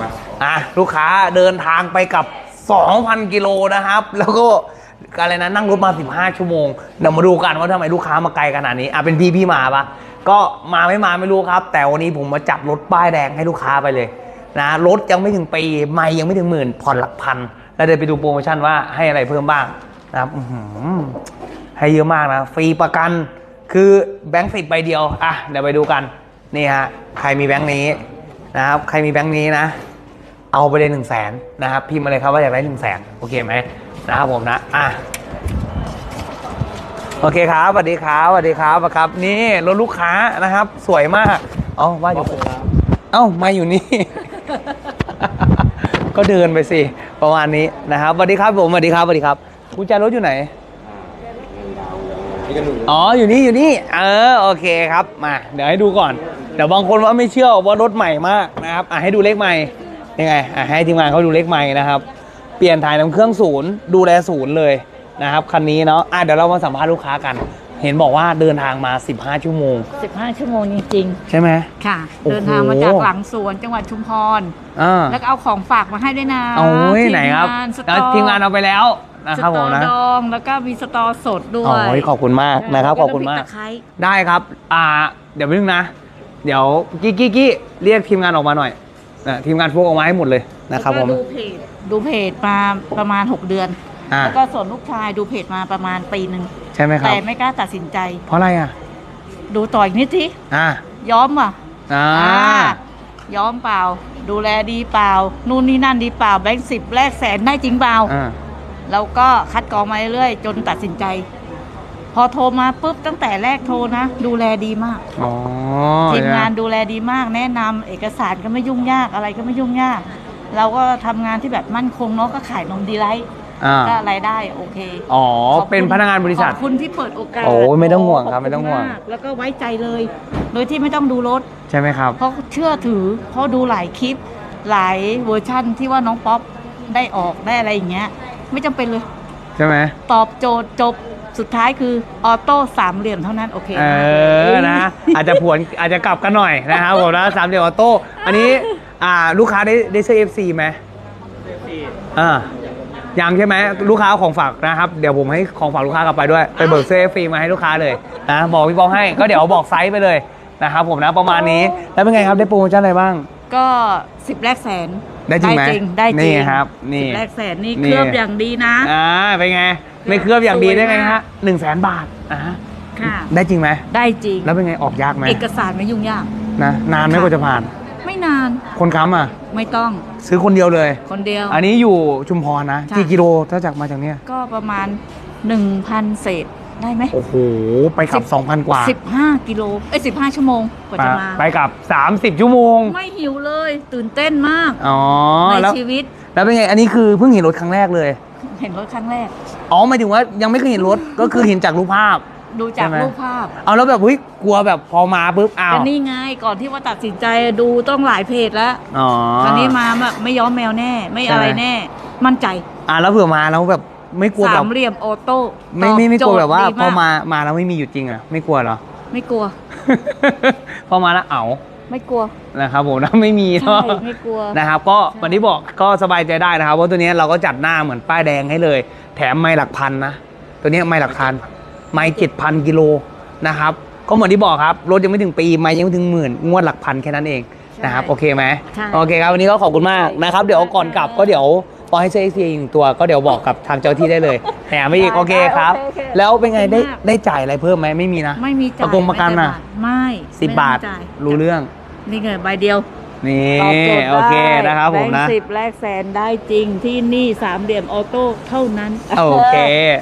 มาอะลูกค้าเดินทางไปกับ 2,000 กิโลนะครับ แล้วก็อะไรนะนั่งรถมา 15 ชั่วโมงเดี๋ยวมาดูกันว่าทำไมลูกค้ามาไกลขนาดนี้อะเป็นพี่พี่มาปะก็มาไม่มาไม่รู้ครับ แต่วันนี้ผมมาจัดรถป้ายแดงให้ลูกค้าไปเลยนะรถยังไม่ถึงปีไม่ยังไม่ถึงหมื่นผ่อนหลักพัน แล้วเดี๋ยวไปดูโปรโมชั่นว่าให้อะไรเพิ่มบ้างนะครับให้เยอะมากนะ ฟรีประกันคือแบงค์สิบใบเดียว อะ เดี๋ยวไปดูกัน นี่ฮะ ใครมีแบงค์นี้ นะครับ ใครมีแบงค์นี้นะ เอาไปเลยหนึ่งแสนนะครับ พิมพ์มาเลยครับว่าอยากได้หนึ่งแสนโอเคไหมนะครับผมนะอะโอเคครับสวัสดีครับสวัสดีครับครับ นี่รถลูกค้านะครับ สวยมากเอ้าว่าอยู่เอ้ามาอยู่นี่ ก็เดินไปสิ ประมาณนี้นะครับสวัสดีครับผมสวัสดีครับสวัสดีครับกุญแจรถอยู่ไหนนี่ก็หนูอ๋ออยู่นี่อยู่นี่ เออโอเคครับมา เดี๋ยวให้ดูก่อน เดี๋ยวบางคนว่าไม่เชื่อว่ารถใหม่มากนะครับอะให้ดูเลขใหม่ยังไงอะให้ทีมงานเขาดูเลขใหม่นะครับ เปลี่ยนถ่ายน้ำเครื่องศูนย์ดูแลศูนย์เลยนะครับคันนี้เนาะอะเดี๋ยวเรามาสัมภาษณ์ลูกค้ากัน เห็นบอกว่าเดินทางมา 15 ชั่วโมง 15 ชั่วโมงจริง ใช่ไหม ๆ ค่ะ โอ้โห เดินทางมาจากหลังสวนจังหวัดชุมพร อ่าแล้วก็เอาของฝากมาให้ด้วยนะเอาเว้ยไหนครับทีมงานสตแล้วอทีมงานเอาไปแล้วนะครับผมนะสตอดองแล้วก็มีสตอสดด้วโอ้ยยขอบคุณมากนะครับขอบคุณมาก แล้วพริตะไคร้ได้ครับ อ่า เดี๋ยวไปนึงนะ เดี๋ยวกี้กี้กี้เรียกทีมงานออกมาหน่อยนะทีมงานพวกออกมาให้หมดเลยนะครับผแล้วมก็ดูเพจดูเพจมาประมาณ 6 เดือน อ่า แล้วก็ส่วนลูกชายดูเพจมาประมาณปีหนึ่งใช่ไหมครับ แต่ไม่กล้าตัดสินใจ เพราะอะไรอะ ดูต่ออีกนิดทีอ่าย้อมอะอ่าอ่าย้อมเปล่า ดูแลดีเปล่า นู่นนี่นั่นดีเปล่าแบงค์สิบแลกแสนได้จริงเปล่า อ่า แล้วก็คัดกรองมาเรื่อยๆจนตัดสินใจ พอโทรมาปุ๊บตั้งแต่แรกโทรนะ ดูแลดีมาก อ๋อ ทีมงานดูแลดีมากแนะนำเอกสารก็ไม่ยุ่งยากอะไรก็ไม่ยุ่งยาก เราก็ทำงานที่แบบมั่นคงเนาะก็ขายนมดีไลท์อ่าก็รายได้โอเค อ๋อขอบคุณเป็นพนักงานบริษัท ขอบคุณที่เปิดโอกาส โอ้ยไม่ต้องห่วงครับขอไม่ต้องห่วงมากแล้วก็ไว้ใจเลย โดยที่ไม่ต้องดูรถ ใช่ไหมครับ เพราะเชื่อถือ เพราะดูหลายคลิป หลายเวอร์ชั่นที่ว่าน้องป๊อปได้ออกได้อะไรอย่างเงี้ย ไม่จำเป็นเลย ใช่ไหม ตอบโจทย์จบ สุดท้ายคือออโต้สามเหลี่ยมเท่านั้นโอเคเออนะอาจจะผวนอาจจะกลับกันหน่อยนะครับผมนะสามเหลี่ยมออโต้อันนี้อ่าลูกค้าได้ได้เสื้อ FC ไหมอ่ายังใช่ไหมลูกค้าเอาของฝากนะครับ เดี๋ยวผมให้ของฝากลูกค้ากลับไปด้วยไปเบิกเสื้อ FC มาให้ลูกค้าเลยนะบอกพี่ปองให้ก็เดี๋ยวบอกไซส์ไปเลยนะครับผมนะประมาณนี้แล้วเป็นไงครับได้โปรโมชั่นอะไรบ้าง ก็สิบแรกแสนได้จริงไหมได้จริงนี่ครับนี่สิบแรกแสนนี่นี่เคลือบอย่างดีนะอ่าเป็นไง ไม่เคลือบอย่างดีได้ไงฮะหนึ่งแสนบาทอ่าค่ะได้จริงไหมได้จริง แล้วเป็นไงออกยากไหมเอกสารไม่ยุ่งยากนะนานไหมค่ะกว่าจะผ่าน ไม่นาน คนค้ำอะ ไม่ต้อง ซื้อคนเดียวเลย คนเดียว อันนี้อยู่ชุมพรนะใช่กี่กิโลถ้าจากมาจากเนี้ยก็ประมาณ1,000เศษ ได้ไหมโอ้โห ไปกลับ 2,000 กว่า15กิโลเอ้ย15ชั่วโมงกว่าจะมาไปกลับ 30 ชั่วโมง ไม่หิวเลย ตื่นเต้นมากอ๋อในแล้วชีวิตแล้วเป็นไง อันนี้คือเพิ่งเห็นรถครั้งแรกเลย เห็นรถครั้งแรก อ๋อหมายถึงว่ายังไม่เคยเห็นรถ ก็คือเห็นจากรูปภาพ ดูจากใช่ไหม รูปภาพเอาแล้วแบบเฮ้ยกลัวแบบพอมาปุ๊บอ้าวก็นี่ไงก่อนที่ว่าตัดสินใจดูต้องหลายเพจแล้วอ๋อคราวนี้มาแบบไม่ย้อมแมวแน่ ไม่ใช่ไหมอะไรแน่ มั่นใจ อะแล้วเผื่อมาแล้วแบบ ไม่กลัวสาแบบมเหลี่ยมออโต้ไม่ไม่ไม่กลัวแบบว่าตอบโจทย์พอดีมามาแล้วไม่มีอยู่จริงอะไม่กลัวเหรอ ไม่กลัว พอมาแล้วเอาไม่กลัวนะครับผมนะไม่มีใช่เนาะ ไม่กลัว นะครับก็ใช่ วันนี้บอกก็สบายใจได้นะครับว่าตัวนี้เราก็จัดหน้าเหมือนป้ายแดงให้เลย แถมไม่หลักพันนะ ตัวนี้ไม่หลักพันไม่เจ็ดพันกิโลนะครับก็เหมือนที่บอกครับรถยังไม่ถึงปีไม่ยังไม่ถึงหมื่นงวดหลักพันแค่นั้นเองนะครับโอเคไหมใช่ โอเคครับวันนี้ก็ขอบคุณมากนะครับ เดี๋ยวก่อนกลับก็เดี๋ยว พอให้เซ็กซี่หนึ่งตัวก็เดี๋ยวบอกกับทางเจ้าที่ได้เลยแถมไม่อีกโอเคครับโอเคแล้วเป็นไงได้ขอบคุณมาก ได้จ่ายอะไรเพิ่มไหมไม่มีนะ ไม่มีจ่ายประกงประกันน่ะ ไม่สิบไม่บาท จ่ยรู้เรื่อง นี่เงินใบเดียวนี่ตอบโจทย์โอเคได้นะครับผมนะแบงค์สิบแลกแสนได้จริงที่นี่สามเหลี่ยมออโต้เท่านั้นโอเค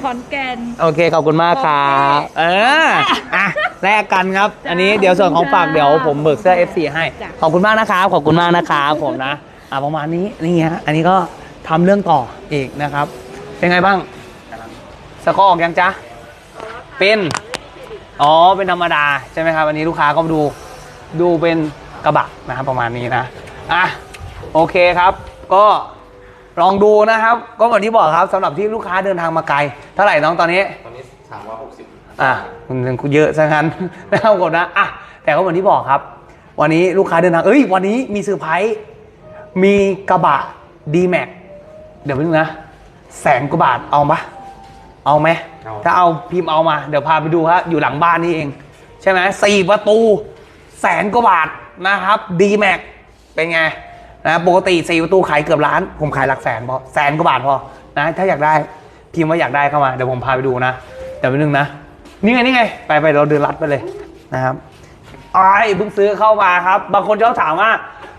ขอนแก่น โอเค ขอบคุณมากครับเอออะแลกกันครับ อันนี้เดี๋ยวส่วนของฝากเดี๋ยวผมเบิกเสื้อ FC ให้ จ้ะ ขอบคุณมากนะครับ ขอบคุณมากนะครับผมนะ อะประมาณนี้นี่ฮะอันนี้ก็ ทำเรื่องต่ออีกนะครับ เป็นไงบ้างสกอร์ออกยังจ๊ะเป็นอ๋อเป็นธรรมดาใช่ไหมครับอันนี้ลูกค้าก็ดูดูเป็นกระบะนะครับประมาณนี้นะอะโอเคครับ ก็ลองดูนะครับ ก็เหมือนที่บอกครับสำหรับที่ลูกค้าเดินทางมาไกล เท่าไหร่น้องตอนนี้ตอนนี้สามร้อยหกสิบอะมันเยอะซะงั้นนะครับผมนะอะแต่ก็เหมือนที่บอกครับ วันนี้ลูกค้าเดินทางเอ้ยวันนี้มีเซอร์ไพรส์มีกระบะ d m a x เดี๋ยวไปดูนะ แสนกว่าบาทเอาปะเอาไหม เอา ถ้าเอาพิมพ์เอามา เดี๋ยวพาไปดูฮะอยู่หลังบ้านนี่เอง ใช่ไหมสี่ประตู แสนกว่าบาทนะครับ d m a x เป็นไงนะปกติสี่ประตูขายเกือบล้าน ผมขายหลักแสนพอแสนกว่าบาทพอนะถ้าอยากได้พิมพ์ว่าอยากได้เข้ามาเดี๋ยวผมพาไปดูนะเดี๋ยวไปนึงนะนี่ไงนี่ไง ไปไปเราเดินลัดไปเลยนะครับไอ้ายเพิ่งซื้อเข้ามาครับ บางคนชอบถามว่า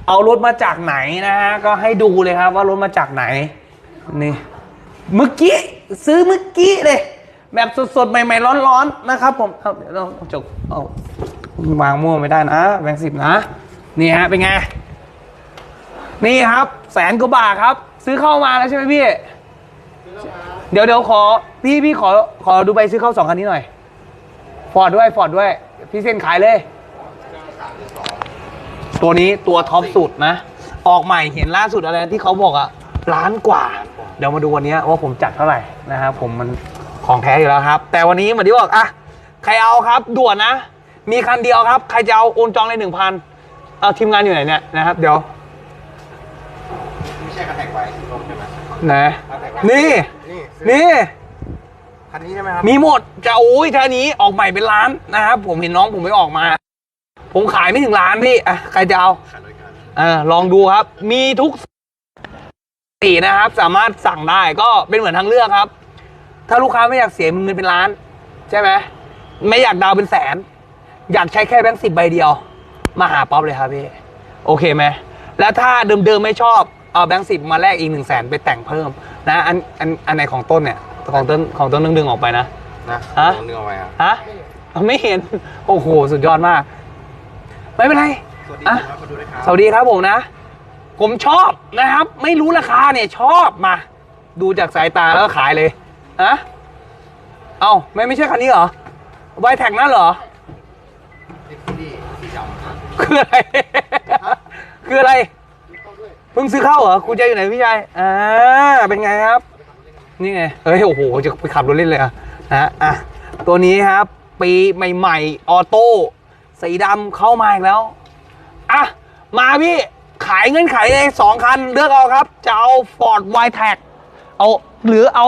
เอารถมาจากไหนนะฮะก็ให้ดูเลยครับว่ารถมาจากไหน นี่เมื่อกี้ซื้อเมื่อกี้เลย แบบสดๆ ใหม่ๆ ร้อนๆ นะครับผมเอาเดี๋ยวเราจกเอาวางมั่วไม่ได้นะ แบงค์สิบนะ นี่ฮะ เป็นไง นี่ครับ แสนกว่าบาทครับ ซื้อเข้ามาแล้วใช่ไหมพี่ เดี๋ยวเดี๋ยวขอ พี่พี่ขอขอดูใบซื้อเข้าสองคันนี้หน่อย ฟอร์ดด้วย ฟอร์ดด้วย พี่เส้นขายเลย ตัวนี้ตัวท็อปสุดนะ ออกใหม่เห็นล่าสุดอะไรที่เขาบอกอะล้านกว่า ดี๋ยวมาดูวันนี้ว่าผมจัดเท่าไหร่นะครับผมมันของแท้อยู่แล้วครับ แต่วันนี้เหมือนที่บอกอะใครเอาครับด่วนนะ มีคันเดียวครับ ใครจะเอาโอนจองเลยหนึ่งพันเอาทีมงานอยู่ไหนเนี่ยนะครับเดี๋ยวไม่ใช่กระแทกไว้สีส้มใช่ไหมนะนี่นี่นี่คันนี้ใช่ไหมครับมีหมดจะโอ้ยท่านี้ออกใหม่เป็นล้านนะครับผมเห็นน้องผมไปออกมา ผมขายไม่ถึงล้านพี่อะใครจะเอาขายรถกันเออลองดูครับ มีทุก สีนะครับ สามารถสั่งได้ก็เป็นเหมือนทางเลือกครับ ถ้าลูกค้าไม่อยากเสียเงินเป็นล้าน ใช่ไหมไม่อยากดาวน์เป็นแสน อยากใช้แค่แบงค์สิบใบเดียว มาหาป๊อปเลยครับพี่โอเคไหมแล้วถ้าเดิมๆไม่ชอบเอาแบงค์สิบมาแลกอีกหนึ่งแสนไปแต่งเพิ่มนะอันอันอันไหนของต้นเนี่ยของต้นของต้นดึงๆออกไปนะนะฮะลองนึกเอาไว้ครับฮะไม่เห็น โอ้โห สุดยอดมาก ไม่เป็นไรสวัสดีอะครับมาดูเลยครับสวัสดีครับผมนะ ผมชอบนะครับ ไม่รู้ราคาเนี่ยชอบมา ดูจากสายตาแล้วก็ขายเลยอะเอ้าไม่ไม่ใช่คันนี้เหรอไวแท็กนั่นเหรอเอ็กซ์ดีสีดำครับคืออะไร คืออะไรเพิ่งซื้อเข้าเหรอคุณใจอยู่ไหนพี่ชายอ่าเป็นไงครับ นี่ไงเฮ้ยโอ้โหจะไปขับรถเล่นเลยอะนะอะตัวนี้ครับ ปีใหม่ ๆ ออโต้สีดำเข้ามาอีกแล้ว อะ มาพี่ ขายเงื่อนไขเลยสองคัน เลือกเอาครับ จะเอา Ford w i t e c เอาหรือเอา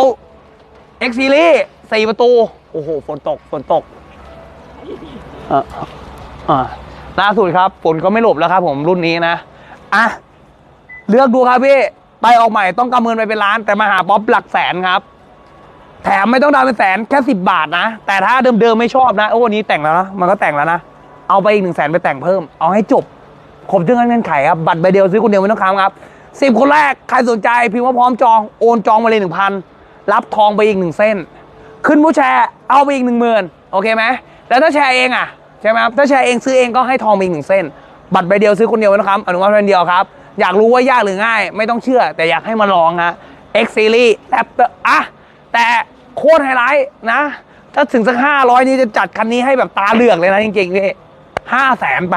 X Series สี่ประตู โอ้โห ฝนตก ฝนตกอะอ่าล่าสุดครับ ฝนก็ไม่หลบแล้วครับผมรุ่นนี้นะ อะ เลือกดูครับพี่ไปออกใหม่ต้องกำเงินไปเป็นล้าน แต่มาหาป๊อปหลักแสนครับ แถมไม่ต้องดาวน์เป็นแสนแค่สิบบาทนะ แต่ถ้าเดิมๆไม่ชอบนะ โอ้วันนี้แต่งแล้วนะ มันก็แต่งแล้วนะ เอาไปอีกหนึ่งแสนไปแต่งเพิ่ม เอาให้จบ ครบทุกเงื่อนไขครับ บัตรใบเดียวซื้อคนเดียวไม่ต้องค้ำครับสิบคนแรก ใครสนใจพิมพ์ว่าพร้อมจองโอนจองมาเลยหนึ่งพันรับทองไปอีกหนึ่งเส้น ขึ้นผู้แชร์เอาไปอีกหนึ่งหมื่นโอเคไหมแล้วถ้าแชร์เองอะใช่ไหมครับถ้าแชร์เองซื้อเองก็ให้ทองไปอีกหนึ่งเส้น บัตรใบเดียวซื้อคนเดียวนะครับอนุมัติคนเดียวครับ อยากรู้ว่ายากหรือง่าย ไม่ต้องเชื่อ แต่อยากให้มาลองฮะ X Series แรปเตอร์อะแต่โคตรไฮไลท์นะ ถ้าถึงสักห้าร้อยนี่จะจัดคันนี้ให้แบบตาเหลือกเลยนะจริงๆพี่ห้าแสนไป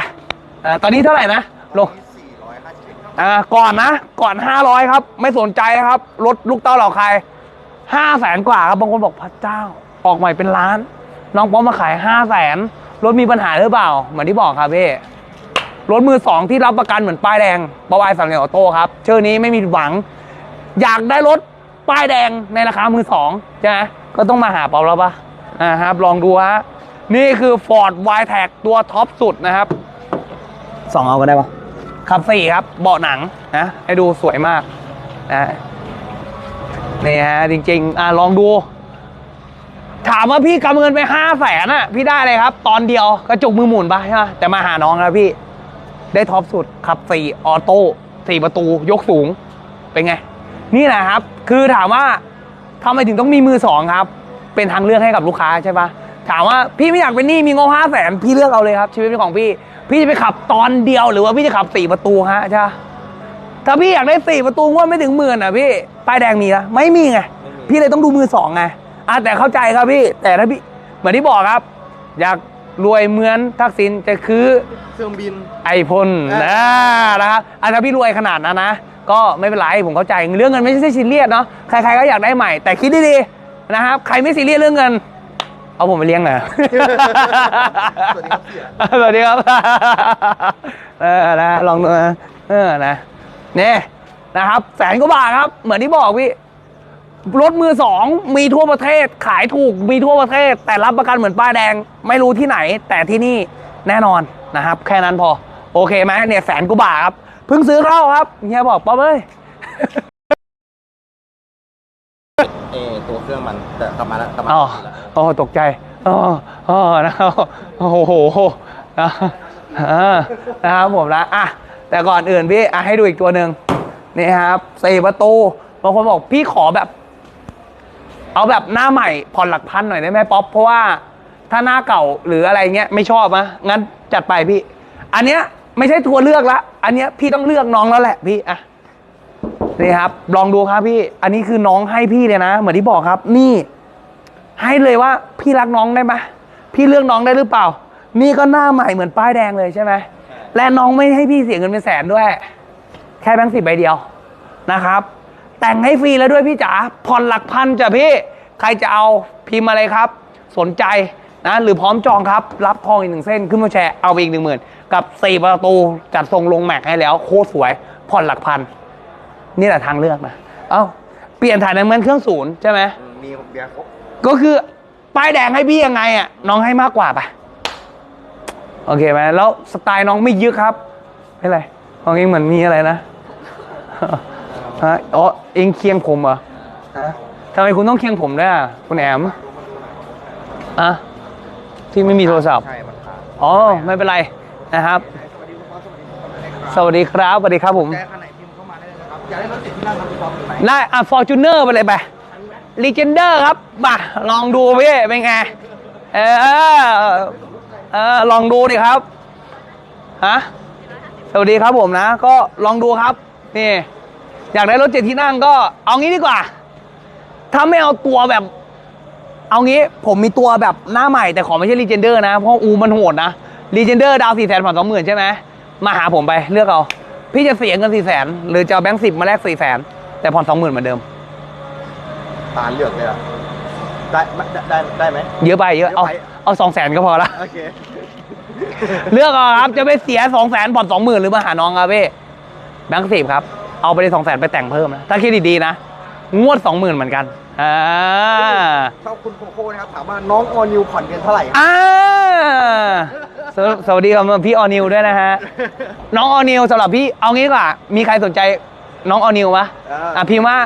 อ่อตอนนี้เท่าไหร่นะลงสี่อยห้าสิบเอ็ดอ่าก่อนนะก่อน 500 ครับ ไม่สนใจนะครับรถลูกเต้าเหล่าใครห้าแสนกว่าครับบางคนบอกพระเจ้า ออกใหม่เป็นล้าน น้องป้อมมาขายห้าแสนรถมีปัญหาหรือเปล่า เหมือนที่บอกครับพี่รถมือสองที่รับประกันเหมือนป้ายแดงบวายสามเหลี่ยมออโต้ครับเชื่อนี้ไม่มีหวัง อยากได้รถป้ายแดงในราคามือสองใช่ไหมก็ต้องมาหาเปาแล้วปะนะครับลองดูฮะนี่คือ Ford w i t e c ตัวท็อปสุดนะครับ สองเอาก็ได้ปะขับสี่ครับ เบาะหนังนะให้ดูสวยมากนะนี่ฮะจริง ๆ อะลองดู ถามว่าพี่กำเงินไปห้าแสนอะ พี่ได้เลยครับ ตอนเดียวกระจุกมือหมุนไปใช่ไหมแต่มาหาน้องนะพี่ ได้ท็อปสุดขับสี่ออโต้สี่ประตูยกสูง เป็นไง นี่แหละครับ คือถามว่าทำไมถึงต้องมีมือสองครับ เป็นทางเลือกให้กับลูกค้าใช่ปะถามว่าพี่ไม่อยากเป็นหนี้มีงบห้าแสนพี่เลือกเอาเลยครับ ชีวิตเป็นของพี่ พี่จะไปขับตอนเดียวหรือว่าพี่จะขับสี่ประตูฮะใช่ปะถ้าพี่อยากได้สี่ประตูงว่าไม่ถึงหมื่นอะพี่ป้ายแดงมีนะไม่มีไงพี่เลยต้องดูมือสองไงอะแต่เข้าใจครับพี่ แต่ถ้าพี่เหมือนที่บอกครับ อยากรวยเหมือนทักษิณจะคือเครื่องบินไอพ่นนะนะครับอะถ้าพี่รวยขนาดนั้นนะ ก็ไม่เป็นไรผมเข้าใจเรื่องเงินไม่ใช่ซีเรียสเนาะใครๆก็อยากได้ใหม่ แต่คิดดีๆนะครับ ใครไม่ซีเรียสเรื่องเงิน เอาผมไปเลี้ยงหน่อยสวัสดีครับเสียสวัสดีครับ เออนะลองดูนะเออนะเนี่ยนะครับแสนกว่าบาทครับ เหมือนที่บอกพี่รถมือสองมีทั่วประเทศขายถูกมีทั่วประเทศ แต่รับประกันเหมือนป้ายแดง ไม่รู้ที่ไหน แต่ที่นี่แน่นอนนะครับ แค่นั้นพอ โอเคไหมเนี่ยแสนกว่าบาทครับเพิ่งซื้อเข้าครับเฮียบอกป๊อปเอ้ย เอตัวเครื่องมันแต่กลับมาแล้วกลับมาอ๋อแล้วอ๋อตกใจอ๋ออ๋อนะครับโอ้โหนะอ่านะครับผมนะอะแต่ก่อนอื่นพี่อะให้ดูอีกตัวหนึ่งนี่ครับสี่ประตูบางคนบอกพี่ขอแบบ เอาแบบหน้าใหม่ผ่อนหลักพันหน่อยได้ไหมป๊อปเพราะว่าถ้าหน้าเก่าหรืออะไรเงี้ยไม่ชอบนะงั้นจัดไปพี่ อันเนี้ยไม่ใช่ทัวร์เลือกละ อันเนี้ยพี่ต้องเลือกน้องแล้วแหละพี่อะ นี่ครับ ลองดูครับพี่ อันนี้คือน้องให้พี่เลยนะ เหมือนที่บอกครับ นี่ ให้เลยว่าพี่รักน้องได้ไหมพี่เลือกน้องได้หรือเปล่า นี่ก็หน้าใหม่เหมือนป้ายแดงเลยใช่ไหมและน้องไม่ให้พี่เสียเงินเป็นแสนด้วย แค่แบงค์สิบใบเดียวนะครับ แต่งให้ฟรีแล้วด้วยพี่จ๋าผ่อนหลักพันจ้ะพี่ ใครจะเอาพิมพ์มาเลยครับ สนใจนะหรือพร้อมจองครับ รับทองอีกหนึ่งเส้นขึ้นมาแชร์เอาไปอีกหนึ่งหมื่นกับสี่ประตูจัดทรงลงแม็กให้แล้วโคตรสวย ผ่อนหลักพัน นี่แหละทางเลือกนะ เอ้า เปลี่ยนถ่ายน้ำมันเครื่องศูนย์ใช่ไหมอืมมีเบียร์ครบก็คือป้ายแดงให้พี่ยังไงอะน้องให้มากกว่าปะโอเคไหมแล้วสไตล์น้องไม่ยึกครับไม่เป็นไรของเองเหมือนมีอะไรนะฮะอ๋อเองเคียงผมเหรอฮะทำไมคุณต้องเคียงผมด้วยอะคุณแอมอะที่ไม่มีโทรศัพท์ใช่มันขาดอ๋อไม่เป็นไรนะครับ สวัสดีครับสวัสดีครับผม ได้รถติดที่นั่งรถพร้อมหรือไม่ได้อะฟอร์จูเนอร์ไปเลยไปลีเจนเดอร์ครับมาลองดูพี่เป็นไง เออเออลองดูดิครับฮะสวัสดีครับผมนะ ก็ลองดูครับ นี่ อยากได้รถเจ็ดที่นั่งก็เอางี้ดีกว่า ถ้าไม่เอาตัวแบบ เอางี้ผมมีตัวแบบหน้าใหม่แต่ขอไม่ใช่ลีเจนเดอร์นะ เพราะอูมันโหดนะลีเจนเดอร์ดาวสี่แสนผ่อนสองหมื่นใช่ไหมมาหาผมไปเลือกเอา พี่จะเสียเงินสี่แสนหรือจะเอาแบงค์สิบมาแลกสี่แสนแต่ผ่อนสองหมื่นเหมือนเดิม ตาเลือกเลยอะได้ได้ได้ได้ไหมเยอะไปเยอะเอาเยอะไปเอาสองแสนก็พอละโอเคเลือกเอาครับจะไปเสียสองแสนผ่อนสองหมื่นหรือมาหาน้องครับพี่แบงค์สิบครับเอาไปเลยสองแสนไปแต่งเพิ่มนะถ้าคิดดีๆนะงวดสองหมื่นเหมือนกัน อ่าชอบคุณโคโค่นะครับ ถามว่าน้องออนิวผ่อนเดือนเท่าไหร่ครับ อ่าสวสวัสดีครับพี่ออนิวด้วยนะฮะ น้องออนิวสำหรับพี่เอางี้ดีกว่า มีใครสนใจน้องออนิวปะเอออ่ อะพิมพ์ว่า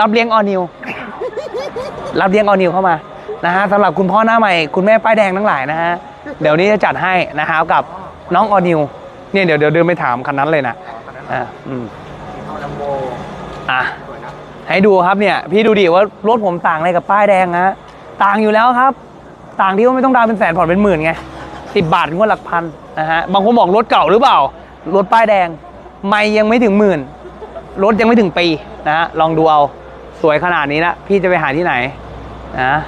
รับเลี้ยงออนิว รับเลี้ยงออนิวเข้ามานะฮะสำหรับคุณพ่อหน้าใหม่ คุณแม่ป้ายแดงทั้งหลายนะฮะ เดี๋ยวนี้จะจัดให้นะครับกับน้องออนิวเนี่ยเดี๋ยวเดี๋ยวเดินไปถามคันนั้นเลยนะอ๋อคันนั้นอ่าอืมเอาลัมโบอะสวยนะ ให้ดูครับเนี่ย พี่ดูดิว่ารถผมต่างอะไรกับป้ายแดงฮะต่างอยู่แล้วครับ ต่างที่ว่าไม่ต้องดาวน์เป็นแสนผ่อนเป็นหมื่นไงสิบบาทงวดหลักพันนะฮะบางคนบอกรถเก่าหรือเปล่า รถป้ายแดง ไม่ยังไม่ถึงหมื่นรถยังไม่ถึงปีนะฮะลองดูเอาสวยขนาดนี้นะพี่จะไปหาที่ไหนนะ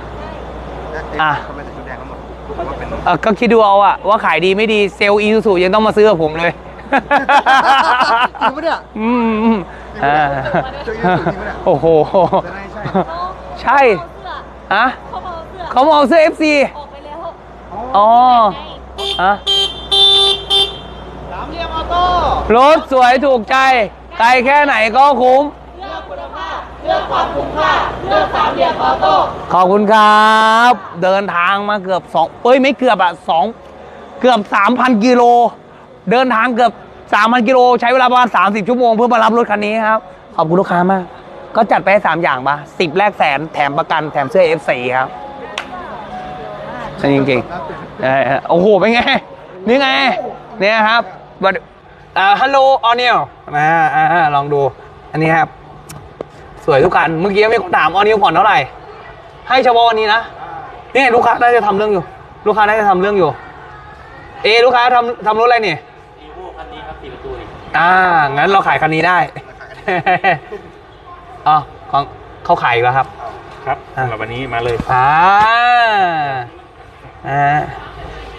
อะทำไมใส่ชุดแดงทั้งหมดผมว่าเป็นเออก็คิดดูเอาอะว่าขายดีไม่ดีเซลล์อีซูซูยังต้องมาซื้อกับผมเลยจริงปะเนี่ยอืม อืมอ่าจริงปะเนี่ยโอ้โหจะได้ใช่ใช่ฮะเขามาเอาเสื้อเขามาเอาเสื้อ FC ออกไปแล้วอ๋อฮะสามเหลี่ยมออโต้รถสวยถูกใจไกลแค่ไหนก็คุ้มเลือกคุณภาพเลือกความคุ้มค่าเลือกสามเหลี่ยมออโต้ขอบคุณครับ เดินทางมาเกือบสองเอ้ยไม่เกือบอะสองเกือบสามพันกิโล เดินทางเกือบ สามพันกิโลใช้เวลาประมาณสามสิบชั่วโมงเพื่อมารับรถคันนี้ครับ ขอบคุณลูกค้ามาก ก็จัดไปสามอย่างปะสิบแลกแสนแถมประกันแถมเสื้อ F4 ครับใช่จริงๆเออโอ้โห เป็นไง นี่ไง เนี่ยครับบัดอ่าฮัลโหลออนิวมาอ่าลองดู อันนี้ครับ สวยทุกคัน เมื่อกี้มีคนถามออนิวผ่อนเท่าไหร่ ให้เฉพาะวันนี้นะ นี่ลูกค้าน่าจะทำเรื่องอยู่ ลูกค้าน่าจะทำเรื่องอยู่ เอ ลูกค้าทำทำรถอะไรเนี่ย อ่า งั้นเราขายคันนี้ได้ อ๋อ ของเขาขายอีกแล้วครับ ครับอะสำหรับวันนี้มาเลยอ่าอ่า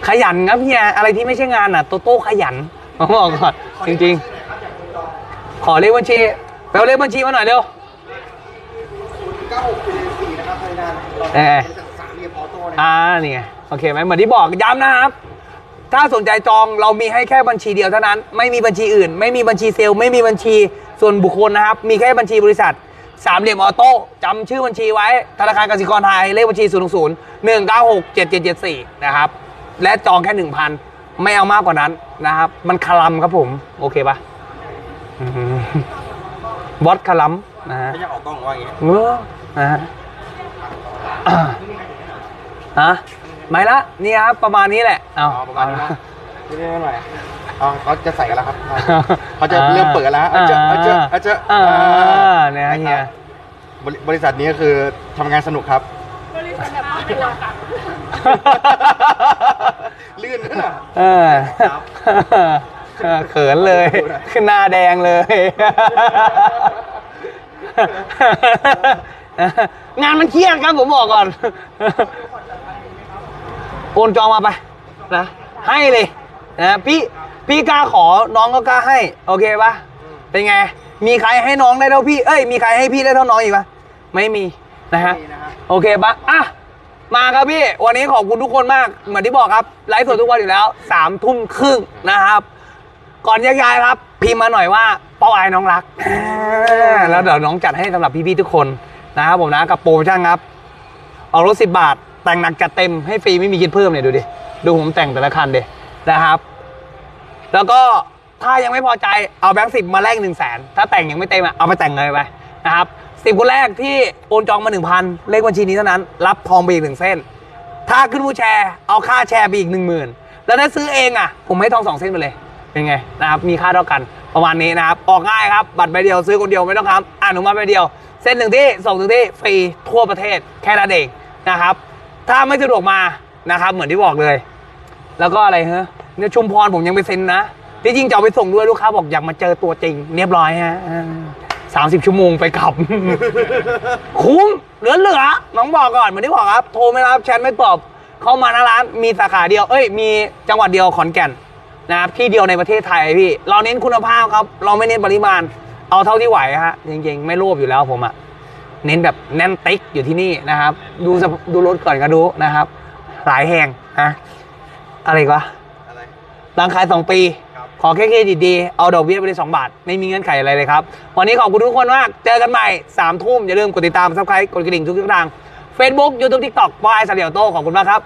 ขยันครับเฮียอะไรที่ไม่ใช่งานอะโตโต้ขยันผมบอกก่อนจริง ๆ ขอเลขบัญชีไปเอาเลขบัญชีมาหน่อยเร็ว9644นะครับในงานเราเออเป็นสามเหลี่ยมออโต้นะอ่านี่ไงโอเคไหมเหมือนที่บอกย้ำนะครับ ถ้าสนใจจองเรามีให้แค่บัญชีเดียวเท่านั้น ไม่มีบัญชีอื่น ไม่มีบัญชีเซลล์ไม่มีบัญชีส่วนบุคคลนะครับ มีแค่บัญชีบริษัทสามเหลี่ยมออโต้จำชื่อบัญชีไว้ ธนาคารกสิกรไทย เลขบัญชี 0 0 0 1 9 6 7 7 7 4 นะครับ และจองแค่ 1,000 ไม่เอามากกว่านั้นนะครับ มันคลัมครับผม โอเคปะอืมบอสคลัมนะฮะไม่อยากออกกล้องว่าอย่างงี้เออนะฮะอ่าฮะ ไม่ละนี่ครับประมาณนี้แหละเอาอ๋อประมาณนี้นะนี่นี่หน่อยอ๋อเขาจะใส่กันแล้วครับเขาจะเริ่มเปิดแล้วเอาเจอเอาเจอเอาเจออ่าอ่าเนี่ยเฮียบริบริษัทนี้ก็คือทำงานสนุกครับลื่นด้วยนะเออเออเขินเลยขึ้นหน้าแดงเลย งานมันเครียดครับผมบอกก่อนโอ นจองมาไปนะให้เลยนะพี่พี่กล้าขอน้องก็กล้าให้ โอเคปะเป็นไง มีใครให้น้องได้เท่าพี่เอ้ยมีใครให้พี่ได้เท่าน้องอีกปะไม่มีนะฮะไม่มีนะฮะโอเคปะอะมาครับพี่ วันนี้ขอบคุณทุกคนมาก เหมือนที่บอกครับ ไลฟ์สดทุกวันอยู่แล้วสามทุ่มครึ่งนะครับ ก่อนแยกย้ายครับ พิมพ์มาหน่อยว่าเป้าไอ้น้องรักอ่าแล้วเดี๋ยวน้องจัดให้สำหรับพี่ๆทุกคนนะครับผมนะกับโปรโมชั่นครับเอารถสิบาท แต่งหนักจัดเต็มให้ฟรีไม่มีคิดเพิ่มเนี่ยดูดิ ดูผมแต่งแต่ละคันเดนะครับ แล้วก็ถ้ายังไม่พอใจเอาแบงค์สิบมาแลกหนึ่งแสนถ้าแต่งยังไม่เต็มอะเอาไปแต่งเลยไปนะครับสิบคนแรกที่โอนจองมาหนึ่งพันเลขบัญชีนี้เท่านั้น รับทองไปอีกหนึ่งเส้น ถ้าขึ้นผู้แชร์เอาค่าแชร์ไปอีกหนึ่งหมื่นแล้วถ้าซื้อเองอะ ผมให้ทองสองเส้นไปเลย เป็นไงนะครับมีค่าเท่ากันประมาณนี้นะครับ ออกง่ายครับ บัตรใบเดียวซื้อคนเดียวไม่ต้องครับอ่านอนุมัติใบเดียว เส้นหนึ่งที่ส่งถึงที่ฟรีทั่วประเทศแค่นั้นเองนะครับ ถ้าไม่สะดวกมานะครับเหมือนที่บอกเลย แล้วก็อะไรเฮ้เนี่ยชุมพรผมยังไปเซ็นนะที่จริงจะเอาไปส่งด้วยลูกค้าบอกอยากมาเจอตัวจริง เรียบร้อยฮะสามสิบชั่วโมงไปกลับ คุ้มเหลือเหลือน้องบอกก่อนเหมือนที่บอกครับ โทรไม่รับแชทไม่ตอบ เข้ามาหน้าร้านมีสาขาเดียว เอ้ย มีจังหวัดเดียวขอนแก่นนะครับที่เดียวในประเทศไทยพี่ เราเน้นคุณภาพครับ เราไม่เน้นปริมาณ เอาเท่าที่ไหวฮะจริงๆ ไม่โลภอยู่แล้วผมอะ เน้นแบบแน่นติ๊กอยู่ที่นี่นะครับ ดูสภดูรถก่อนก็ดูนะครับ หลายแห่งนะอะไรอีกวะอะไรรังขาย2ปีครับขอแค่เครดิตดีเอาดอกเบี้ยไปเลย2บาท ไม่มีเงื่อนไขอะไรเลยครับ วันนี้ขอบคุณทุกคนมาก เจอกันใหม่3ทุ่มอย่าลืมกดติดตามซับสไครต์กดกระดิ่งทุกช่องทาง Facebook YouTube TikTok บอยสเดียวโต้ขอบคุณมากครับ